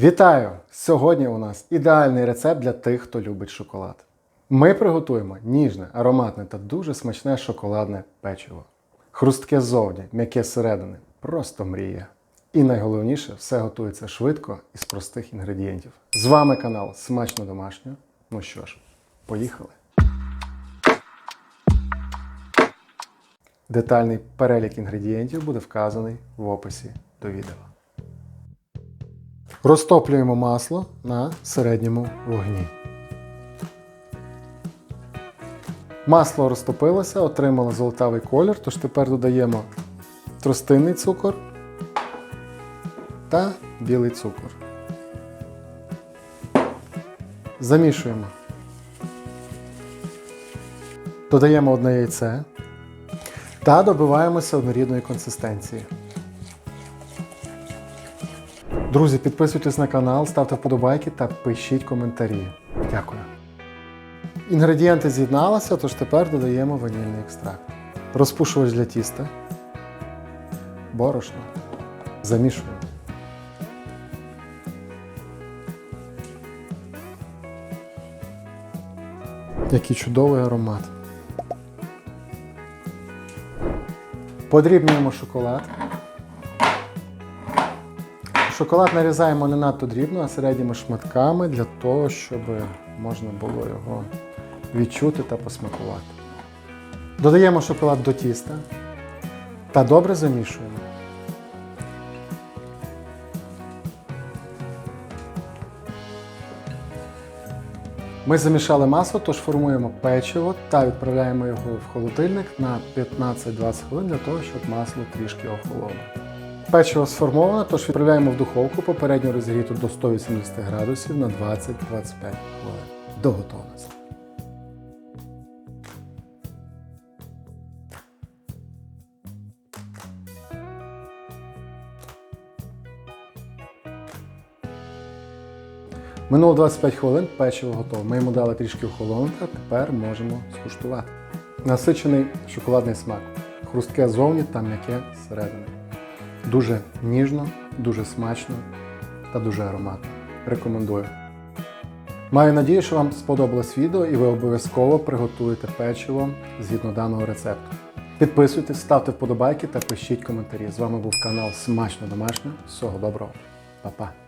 Вітаю! Сьогодні у нас ідеальний рецепт для тих, хто любить шоколад. Ми приготуємо ніжне, ароматне та дуже смачне шоколадне печиво. Хрустке ззовні, м'яке зсередини. Просто мрія. І найголовніше, все готується швидко і з простих інгредієнтів. З вами канал Смачно Домашньо. Ну що ж, поїхали. Детальний перелік інгредієнтів буде вказаний в описі до відео. Розтоплюємо масло на середньому вогні. Масло розтопилося, отримало золотавий колір, тож тепер додаємо тростинний цукор та білий цукор. Замішуємо. Додаємо одне яйце та добиваємося однорідної консистенції. Друзі, підписуйтесь на канал, ставте вподобайки та пишіть коментарі. Дякую. Інгредієнти з'єдналися, тож тепер додаємо ванільний екстракт. Розпушувач для тіста. Борошно. Замішуємо. Який чудовий аромат. Подрібнюємо шоколад. Шоколад нарізаємо не надто дрібно, а середніми шматками для того, щоб можна було його відчути та посмакувати. Додаємо шоколад до тіста та добре замішуємо. Ми замішали масло, тож формуємо печиво та відправляємо його в холодильник на 15-20 хвилин для того, щоб масло трішки охололо. Печиво сформоване, тож відправляємо в духовку попередньо розігріту до 180 градусів на 20-25 хвилин. До готовності. Минуло 25 хвилин, печиво готове. Ми йому дали трішки охолонути, а тепер можемо скуштувати. Насичений шоколадний смак. Хрустке зовні та м'яке зсередини. Дуже ніжно, дуже смачно та дуже ароматно. Рекомендую. Маю надію, що вам сподобалось відео і ви обов'язково приготуєте печиво згідно даного рецепту. Підписуйтесь, ставте вподобайки та пишіть коментарі. З вами був канал Смачно Домашнє. Всього доброго. Па-па.